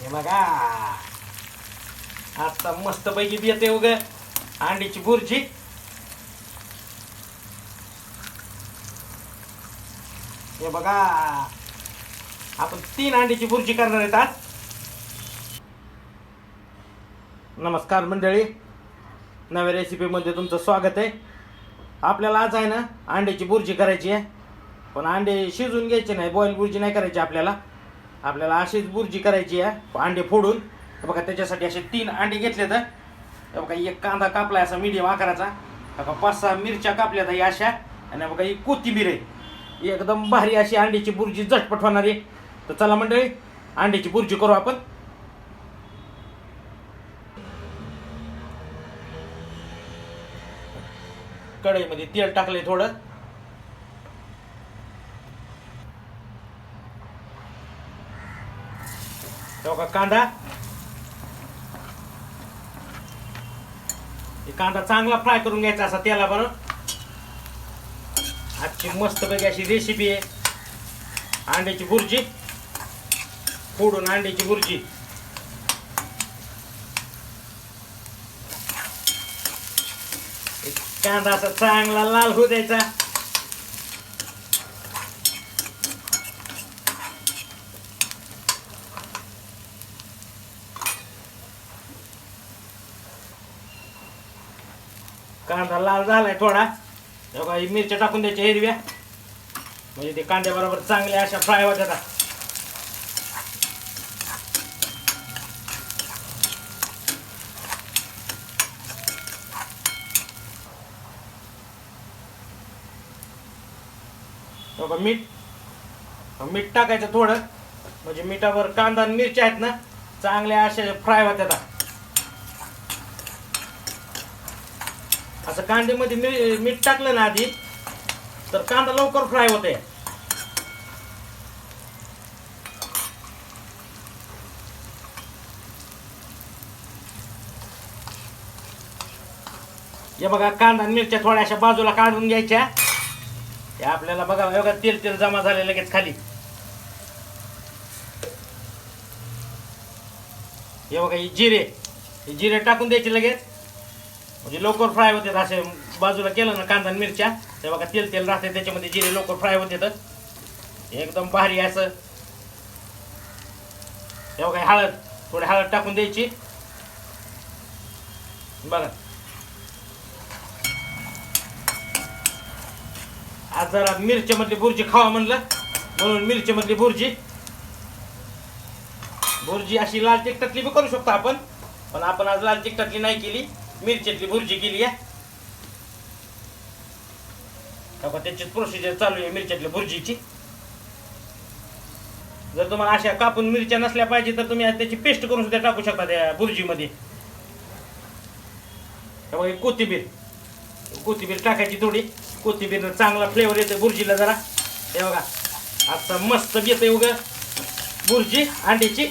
हे बघा. आता मस्त पैकी येते उग. अंडीची बुर्जी. हे बघा. आपण तीन अंडीची बुर्जी करणार आहेत आज नमस्कार मंडळी. नव्या रेसिपीमध्ये तुमचं स्वागत आहे. आपल्याला आज आहे ना अंड्याची बुर्जी करायची आहे. पण अंडे शिजून घ्यायचे नाही बॉईल बुर्जी नाही करायची आपल्याला. आपल्याला अशीच बुर्जी करायची आहे. अंडे फोडून. बघा त्याच्यासाठी असे तीन अंडे घेतले तर बघा एक कांदा कापलाय असा मीडियम आकाराचा. बघा पाच सहा मिरच्या कापल्या तर अशा. आणि बघा ही कोथिंबीर आहे. एकदम भारी अशी अंड्याची बुर्जी झटपट होणार आहे. तर चला मंडळी अंड्याची बुर्जी करू आपण. कढईमध्ये तेल टाकलंय थोडं. हे का कांदा? हे कांदा चांगला फ्राय करून घ्यायचा असा तेला बरं. आजची मस्त पैकी अशी रेसिपी आहे. अंड्याची भुर्जी फोडून अंड्याची भुर्जी कांदा असा चांगला लाल होऊ द्यायचा. कांदा लाल झालाय थोडा. बघा ही मिरच्या टाकून द्यायच्या हिरव्या. म्हणजे ते कांद्याबरोबर चांगल्या अशा फ्राय होतात बघा मीठ. मीठ टाकायचं थोडं. म्हणजे मिठावर कांदा आणि मिरच्या आहेत ना चांगल्या अशा फ्राय होत्या असं कांद्यामध्ये मी मीठ टाकलं ना आधी तर कांदा लवकर फ्राय होते हे बघा कांदा आणि मिरच्या थोड्याशा बाजूला काढून घ्यायच्या. हे आपल्याला बघा एवढा बघा तेल तेल जमा झाले लगेच खाली. हे बघा ही जिरे. हे जिरे टाकून द्यायचे लगेच. म्हणजे लवकर फ्राय होते असे बाजूला केलं ना कांदा आणि मिरच्या ते बघा तेल तेल राहते त्याच्यामध्ये जिरे लवकर फ्राय होते तर एकदम भारी असं. हे बघा हळद थोडी हळद टाकून द्यायची. बघा. आज जरा मिरच्यामधली बुर्जी खावा म्हणलं म्हणून मिरच्यामधली बुर्जी. बुर्जी अशी लाल तिखटातली बी करू शकतो आपण पण आपण आज लाल तिखटातली नाही केली. मिरच्यातली भुर्जी केली आहे का त्याची प्रोसिजर चालू आहे मिरच्यातल्या भुर्जीची? जर तुम्हाला अशा कापून मिरच्या नसल्या पाहिजे तर तुम्ही त्याची पेस्ट करून सुद्धा टाकू शकता त्या भुर्जीमध्ये. बघा, कोथिंबीर. कोथिंबीर टाकायची थोडी. कोथिंबीर चांगला फ्लेवर येतो भुर्जीला जरा. हे बघा आता मस्त येते उग. भुर्जी अंड्याची.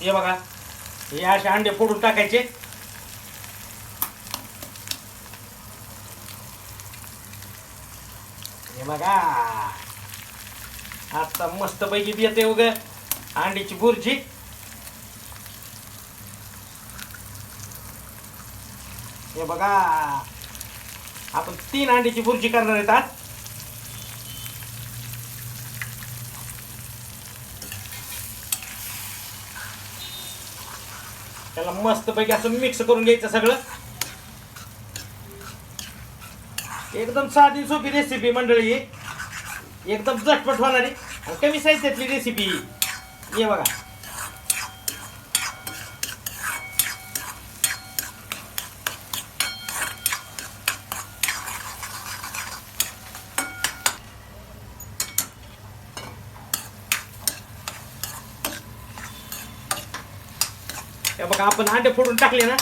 हे बघा हे असे अंडे फोडून टाकायचे. हे बघा आता मस्त पैकी येते उग अंडीची बुर्जी. हे बघा आपण तीन अंडीची बुर्जी करणार आहेत आज. त्याला मस्त पैकी असं मिक्स करून घ्यायचं सगळं. एकदम साधी सोपी रेसिपी मंडळी. एकदम झटपट होणारी आणि कमी साहित्यातली रेसिपी ये बघा. हे बघा आपण अंडे फोडून टाकले ना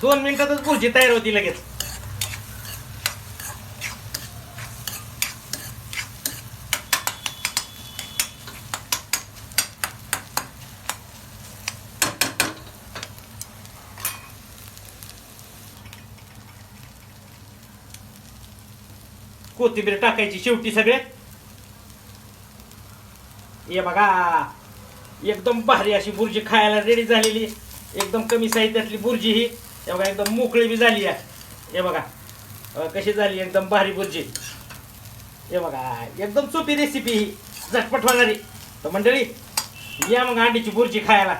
दोन मिनिटातच भुर्जी तयार होती लगेच. कोथिंबीर टाकायची शेवटी सगळे. हे बघा एकदम भारी अशी बुर्जी खायला रेडी झालेली. एकदम कमी साहित्यातली बुर्जी ही. हे बघा एकदम मोकळी बी झाली आहे हे बघा. कशी झाली? एकदम भारी बुर्जी. हे बघा एकदम सोपी रेसिपी ही. झटपट होणारी. तर मंडळी या मग अंडीची बुर्जी खायला.